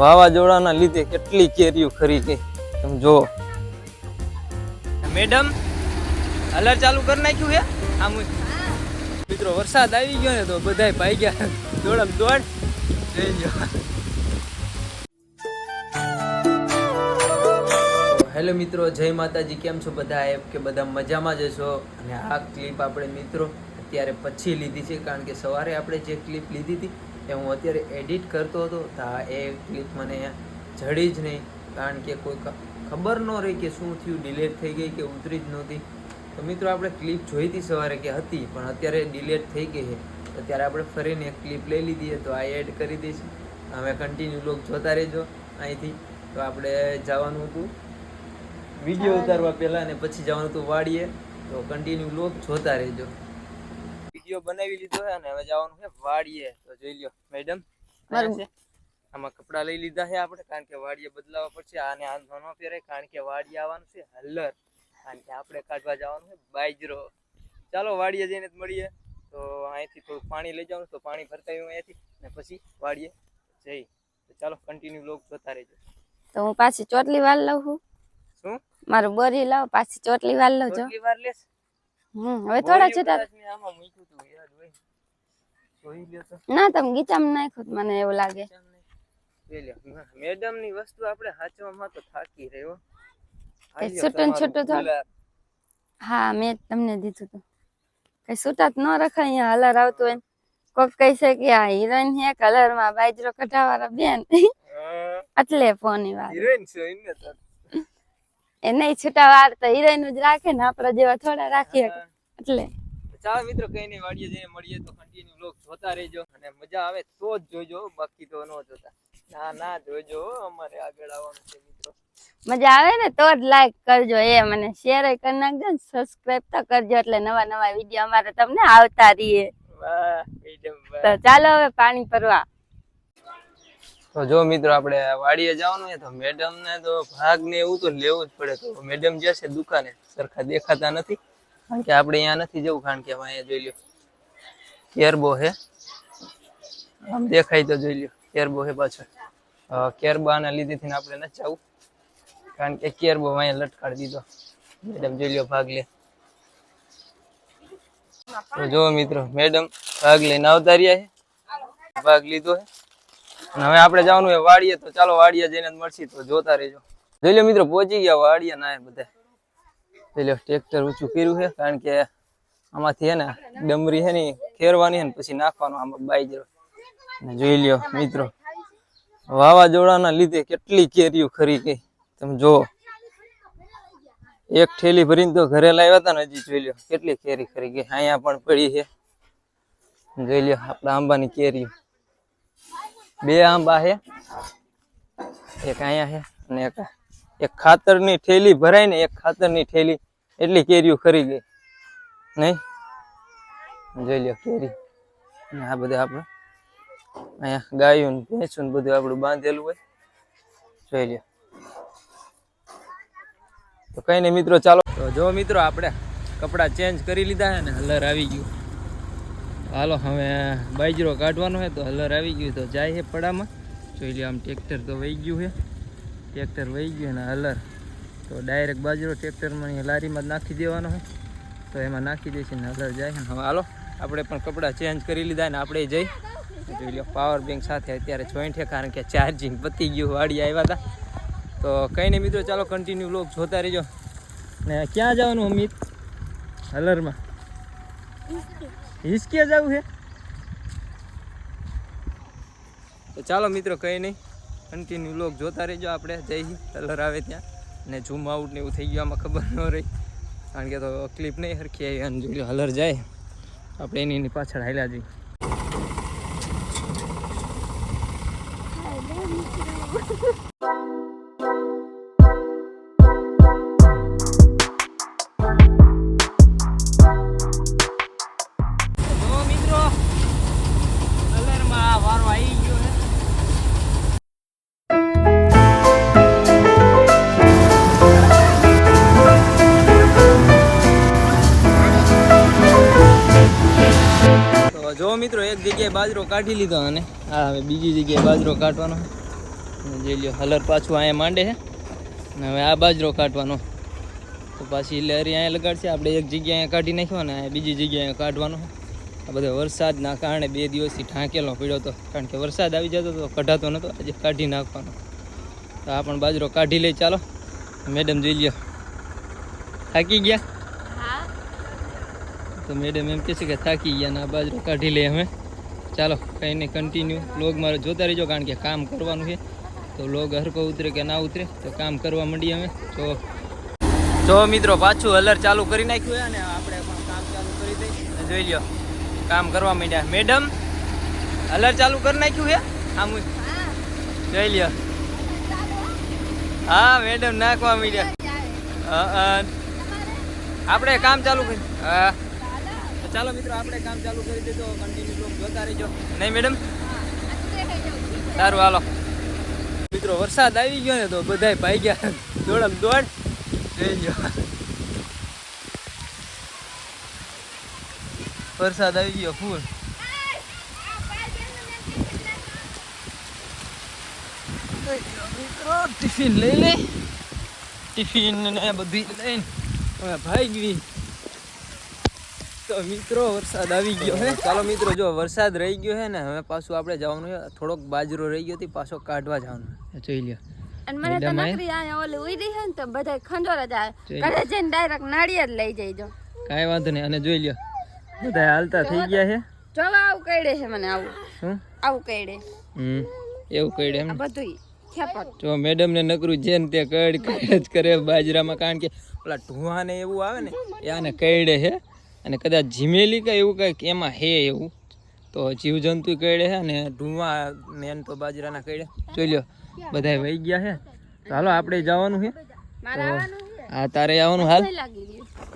વાવાઝોડાના લીધે કેટલી કેરીઓ ખરી ગઈ તમે જો મેડમ અલર ચાલુ કરી નાખ્યું છે? આમ મિત્રો, વરસાદ આવી ગયો ને તો બધા ભાઈ ગયા દોડમ દોડ. જઈ ગયો હેલો મિત્રો, જય માતાજી. કેમ છો બધા એમ કે બધા મજામાં જ હશો. અને આ ક્લિપ આપણે મિત્રો અત્યારે પછી લીધી છે, કારણ કે સવારે આપણે જે ક્લિપ લીધી હતી એ હું અત્યારે એડિટ કરતો હતો તો આ એ ક્લિપ મને જડી જ નહીં. કારણ કે કોઈ ખબર ન રહી કે શું થયું ડિલેટ થઈ ગઈ કે ઉતરી જ નહોતી. તો મિત્રો આપણે ક્લિપ જોઈ હતી સવારે કે હતી પણ અત્યારે ડિલેટ થઈ ગઈ છે. તો ત્યારે આપણે ફરીને એક ક્લિપ લઈ લીધી છે તો આ એડ કરી દઈશું. હવે કન્ટિન્યુ લોક જોતા રહેજો અહીંથી. તો આપણે જવાનું હતું. વીડિયો ઉતારવા પહેલાં અને પછી જવાનું હતું વાડીએ. તો કન્ટિન્યુ લોક જોતા રહેજો. વીડિયો બનાવી લીધો છે અને હવે જવાનું છે વાડીએ. તો જોઈ લ્યો મેડમ આમાં કપડા લઈ લીધા છે આપણે કારણ કે વાડીએ બદલાવા પડશે. આને આંધો ન પહેરાય કારણ કે વાડીએ આવવાનું છે હલ્લર કારણ કે આપણે કાઢવા જવાનું છે બાજરો. ચાલો વાડીએ જઈને મળીએ. તો અહીંથી થોડું પાણી લઈ જવાનું તો પાણી ભરતાવ્યું અહીંયાથી ને પછી વાડીએ જઈ. તો ચાલો કન્ટિન્યુ લોક જોતા રહેજો. તો હું પાછી ચોટલી વાળ લઉં છું શું? મારું બોરી લાવ પાછી ચોટલી વાળ લઉં ચોટલી વાર લેશ? હમ હવે થોડા છૂટા. ના તમે ગીચામાં નાખ્યું તો મને એવું લાગે. મેડમની વસ્તુ આપણે હાચવામાં તો થાકી રહ્યો છૂટું છૂટું થોડું. હા મેં તમને દીધું હતું કઈ છૂટા જ ન રખાય અહીંયા હલર આવતું હોય કોક કહી છે કે આ હિરોઈન હે કલરમાં બાજરો કઢાવાળા બેન. એટલે ફોનની વાત હિરોઈન છે એને. એ નહીં છૂટા વાર તો હિરોઈન જ રાખે ને આપડા જેવા થોડા રાખીએ. એટલે. ચાલો મિત્રો કઈ નહીં વાડીએ જઈને મળીએ તો કન્ટિન્યુ લોક જોતા રહેજો અને મજા આવે તો જ જોજો બાકી તો ન જોતા. ના ના જોજો અમારે આગળ આવવાનું છે મિત્રો. મજા આવે ને તો જ લાઈક કરજો એ મને. શેર કરી નાખજો ને સબસ્ક્રાઇબ તો કરજો એટલે નવા નવા વીડિયો અમારે તમને આવતા રહીએ. તો ચાલો હવે પાણી ભરવા. તો જો મિત્રો આપણે વાડીએ જવાનું છે તો મેડમ ને તો ભાગ ને એવું તો લેવું જ પડે તો મેડમ જે છે દુકાને સરખા દેખાતા નથી. કારણ કે આપણે અહીંયા નથી જવું, કારણ કે અહીંયા જોઈ લ્યો, કેરબો છે આમ દેખાય તો જોઈ લ્યો, કેરબો હે પાછળ. કેરબાના લીધેથી ને આપણે નથી જવું. કારણ કે કેરબો અહીંયા લટકાડી દીધો. મેડમ જોઈ લ્યો ભાગ લે. તો જો મિત્રો, મેડમ ભાગ લઈને આવતા રહ્યા છે. ભાગ લીધો છે. હવે આપણે જવાનું હોય વાડીએ, તો ચાલો વાડીએ જઈને જ મળશી, તો જોતા રહેજો. જોઈ લો મિત્રો, પહોંચી ગયા વાડીએ ના બધા. જોઈ લો, ટ્રેક્ટર ઊંચું કર્યું છે, કારણ કે આમાંથી હે ને ડમરી છે ને ખેરવાની છે ને પછી નાખવાનું આમાં બાઈજરો ને જોઈ લ્યો મિત્રો, વાવાઝોડાના લીધે કેટલી કેરીઓ ખરી ગઈ. તમે જુઓ. એક ઠેલી ભરીને તો ઘરે લાવ્યા હતા ને હજી, જોઈ લ્યો, કેટલી કેરી ખરી ગઈ. અહીંયા પણ પડી છે. જોઈ લ્યો, આપણા આંબાની કેરીઓ. બે આંબા છે. એક અહીંયા છે અને એક. એક ખાતરની થેલી ભરાય ને એક ખાતરની થેલી. એટલી કેરીઓ ખરી ગઈ. નહીં? જોઈ લ્યો કેરી. અને આ બધા આપણે અહીંયા ગાયું ને ભેંસું ને બધું આપણું બાંધેલું હોય. જોઈ લ્યો. તો કઈ નહીં મિત્રો, ચાલો. તો જો મિત્રો, આપણે કપડાં ચેન્જ કરી લીધા છે ને હલર આવી ગયું. હાલો, હવે બાજરો કાઢવાનો છે તો હલર આવી ગયું તો જાય છે પડામાં. જોઈ લો આમ ટ્રેક્ટર તો વહી ગયું છે ટ્રેક્ટર વહી ગયું ને હલર તો ડાયરેક્ટ બાજરો ટ્રેક્ટરમાં લારીમાં જ નાખી દેવાનો છે તો એમાં નાખી દેશે ને હલર જાય ને. હવે હાલો, આપણે પણ કપડાં ચેન્જ કરી લીધા ને આપણે જઈ. જોઈ લો પાવર બેંક સાથે અત્યારે જોઈન્ટ છે કારણ કે ચાર્જિંગ પતી ગયું વાડી આવ્યા હતા તો કંઈ નહીં મિત્રો, ચાલો કન્ટિન્યુ લોક જોતા રહેજો. ને ક્યાં જવાનું અમિત? હલરમાં હિસકે જવું છે તો ચાલો મિત્રો, કંઈ નહીં. કન્ટિન્યુ લોક જોતા રહેજો આપણે. જઈ કલર આવે ત્યાં. ને ઝૂમ આઉટ ને એવું થઈ ગયું, આમાં ખબર ન રહી. કારણ કે તો ક્લિપ નહીં હરખી આવી. અને જોઈ હલર જાય. આપણે એની એની પાછળ હાલ્યા જઈએ. બાજરો કાઢી લીધો અને આ હવે બીજી જગ્યાએ બાજરો કાઢવાનો. જોઈ લ્યો હલર પાછું અહીંયા માંડે છે. અને હવે આ બાજરો કાઢવાનો. તો પાછી લહેરી અહીંયા લગાડશે. આપણે એક જગ્યાએ અહીંયા કાઢી નાખ્યો અહીંયા બીજી જગ્યાએ કાઢવાનો. આ બધો વરસાદના કારણે બે દિવસથી ઢાંકેલો પીડ્યો હતો કારણ કે વરસાદ આવી જતો તો કઢાતો નહોતો આજે કાઢી નાખવાનો. તો આ પણ બાજરો કાઢી લઈ ચાલો. મેડમ જોઈ લ્યો. થાકી ગયા? તો મેડમ એમ કહે છે કે થાકી ગયા ને આ બાજરો કાઢી લઈએ અમે. ચાલો, કંઈ નહીં કન્ટિન્યુ લોગ મારે જોતા રહીજો, કારણ કે કામ કરવાનું છે. તો લોગ હરકો ઉતરે કે ના ઉતરે, તો કામ કરવા માંડીએ અમે. તો જો મિત્રો, પાછું હલર ચાલુ કરી નાખ્યું છે અને આપણે પણ કામ ચાલુ કરી દઈ જોઈ લ્યો, કામ કરવા માંડ્યા. મેડમ હલર ચાલુ કરી નાખ્યું છે? આમ જોઈ લ્યો. હા, મેડમ નાખવા માંડ્યા. આપણે કામ ચાલુ કરી હા. ચાલો મિત્રો આપણે કામ ચાલુ કરી દીધો. કન્ટિન્યુ લોક જોતા રહેજો. નહીં મેડમ? સારું હાલો. મિત્રો વરસાદ આવી ગયો ને તો બધાય ભાઈ ગયા દોડમ દોડ. જોઈ ગયો વરસાદ આવી ગયો ફૂલ. મિત્રો ટિફિન લઈ લે ટિફિન ને બધી લઈને હવે ભાઈ ગઈ તો મિત્રો વરસાદ આવી ગયો હે. ચાલો મિત્રો જો વરસાદ રહી ગયો હે ને હવે પાછું આપણે જવાનું છે. થોડોક બાજરો રહી ગયો પાછો કાઢવા જવાનું જોઈ લ્યો. અને મને તો આયા? નકરી અહીંયા ઓલી ઉઈ રહી હે ને તો બધા ખંજોર જ આવે. ઘરે જઈને ડાયરેક્ટ નાળિયેર લઈ જઈજો. કાઈ વાંધો નહીં. અને જોઈ લ્યો. બધા હાલતા થઈ ગયા છે ચાલો આવું કઈડે છે મને આવું. શું? આવું કઈડે હમ. એવું કઈડે એમ બધું જો મેડમ ને નકરું છે ને તે કડ કડ જ કરે બાજરામાં કારણ કે ઓલા ઢુવા ને એવું આવે ને એ આને કઈડે છે અને કદાચ જીમેલી કે એવું કંઈક એમાં હે એવું તો જીવજંતુ કહેડે છે અને ઢુંવા મેન તો બાજરાના કહેડે જોઈ લ્યો બધા વહી ગયા છે. તો હાલો આપણે જવાનું છે. હા તારે આવવાનું હાલ?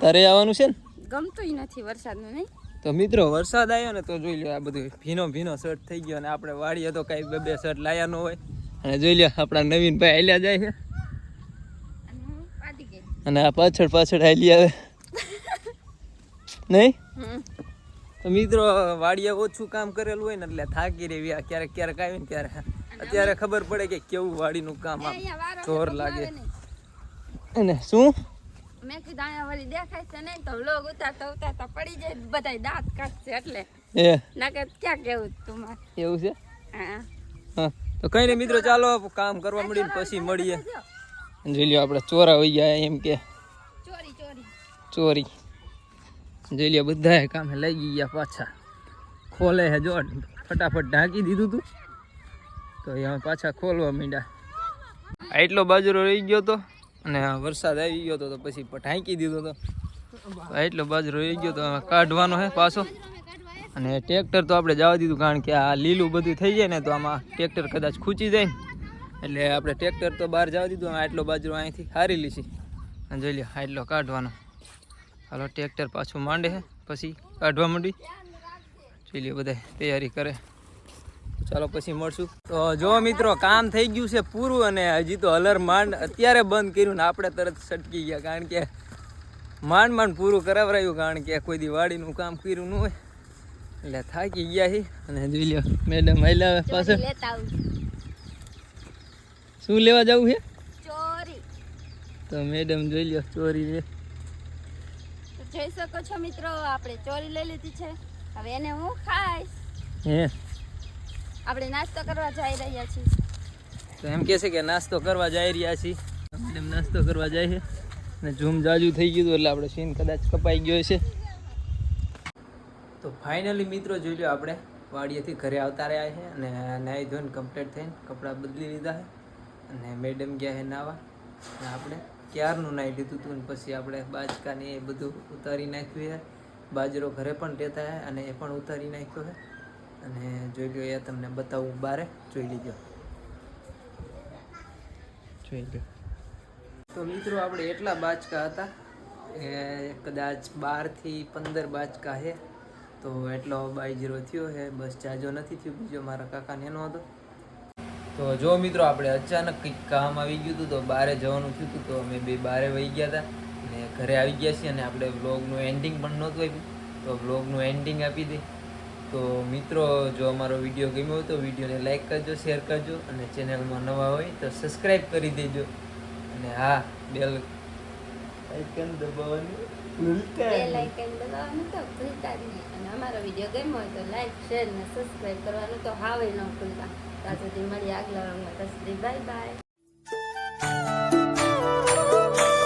તારે આવવાનું છે ને? ગમતું નથી વરસાદનું નહીં? તો મિત્રો વરસાદ આવ્યો ને તો જોઈ લ્યો આ બધું ભીનો ભીનો શર્ટ થઈ ગયો અને આપણે વાળીએ તો કાંઈ બે બે શર્ટ લાયા ન હોય. અને જોઈ લ્યો આપણા નવીન ભાઈ હાલ્યા જાય છે. અને આ પાછળ પાછળ હાલી આવે નહીં. તો મિત્રો વાડીએ ઓછું કામ કરેલું હોય ને એટલે થાકી રેવી ક્યારેક ક્યારેક આવી ને ત્યારે અત્યારે ખબર પડે કે કેવું વાડીનું કામ આમ જોર લાગે. અને શું? મેં કીધું અહીંયા વળી દેખાય છે નહીં તો લોગ ઉતારતા ઉતારતા પડી જાય બધા દાંત કાઢશે એટલે. એ. કે ક્યાં કેવું તું મારે એવું છે? હા. હા. તો કઈ નહીં મિત્રો ચાલો કામ કરવા મળીને પછી મળીએ. જોઈ લ્યો આપણે ચોરા હોઈ ગયા એમ કે. ચોરી ચોરી. ચોરી. જોઈ લે બધાએ કામે લાગી ગયા પાછા. ખોલે હે જો, ફટાફટ ઢાંકી દીધું તું. તો એમાં પાછા ખોલવા માંડ્યા. એટલો બાજરો રહી ગયો તો, અને વરસાદ આવી ગયો તો તો પછી ઢાંકી દીધો તો. એટલો બાજરો રહી ગયો તો કાઢવાનો હે પાછો. અને ટ્રેક્ટર તો આપણે જવા દીધું, કારણ કે આ લીલું બધું થઈ જાય ને, તો આમાં ટ્રેક્ટર કદાચ ખૂંચી જાય એટલે આપણે ટ્રેક્ટર તો બહાર જવા દીધું આટલો બાજરો અહીંથી હારી લીધી અને જોઈ લો, આટલો કાઢવાનો. હાલો ટ્રેક્ટર પાછું માંડે છે પછી કાઢવા માંડી. લ્યો બધા તૈયારી કરે. ચાલો પછી મળશું. તો જો મિત્રો કામ થઈ ગયું છે પૂરું અને હજી તો હલર માંડ અત્યારે બંધ કર્યું ને આપણે તરત સટકી ગયા કારણ કે માંડ માંડ પૂરું કરાવરાયું કારણ કે કોઈ દિવાળીનું વાડીનું કામ કર્યું ન હોય. એટલે થાકી ગયા છે અને જોઈ લ્યો મેડમ આયલા પાછળ. શું લેવા જવું છે ચોરી. તો મેડમ જોઈ લ્યો ચોરી તો જોઈ શકો છો મિત્રો આપણે ચોરી લઈ લીધી છે. હવે એને હું ખાઈશ. હે? આપણે નાસ્તો કરવા જઈ રહ્યા છીએ. તો એમ કહે છે કે નાસ્તો કરવા જઈ રહ્યા છીએ. મેડમ નાસ્તો કરવા જાય છે. અને ઝૂમ જાજુ થઈ ગયું હતું એટલે આપણે સીન કદાચ કપાઈ ગયો છે તો ફાઇનલી મિત્રો જોઈ લો આપણે વાડીએથી ઘરે આવતા રહ્યા છે અને નાહી ધોઈને કમ્પ્લીટ થઈને કપડાં બદલી લીધા છે. અને મેડમ ગયા છે નાવા. અને આપણે ક્યારનું નાઈ લીધું હતું ને પછી આપણે બાજકાને એ બધું ઉતારી નાખ્યું છે. બાજરો ઘરે પણ રહેતા હે અને એ પણ ઉતારી નાખ્યો છે. અને જોઈ લો એ તમને બતાવું બારે. જોઈ લીધો. જોઈ લો તો મિત્રો આપણે એટલા બાચકા હતા એ કદાચ બારથી પંદર બાચકા છે. તો એટલો બાઈજીરો થયો છે. બસ જાજો નથી થયો. બીજો મારા કાકાને એનો હતો. તો જો મિત્રો આપણે અચાનક કંઈક કામ આવી ગયું હતું તો બારે જવાનું થયું હતું તો અમે બે બારે વહી ગયા હતા અને ઘરે આવી ગયા છીએ અને આપણે વ્લોગનું એન્ડિંગ પણ નહોતું આપ્યું. તો વ્લોગનું એન્ડિંગ આપી દે. તો મિત્રો જો અમારો વીડિયો ગમ્યો હોય તો વિડીયોને લાઈક કરજો શેર કરજો અને ચેનલમાં નવા હોય તો સબસ્ક્રાઈબ કરી દેજો. અને હા બેલ આઇકન દબાવવાનું ભૂલતા બે નહીં. દબાવવાનું તો ભૂલતા જ નહીં. અને અમારો વીડિયો ગમ્યો હોય તો લાઈક શેર ને સબસ્ક્રાઈબ કરવાનું તો હાવે ન ભૂલતા. ત્યાં સુધી મળીએ આગલા રંગમાં ત્યાં સુધી બાય બાય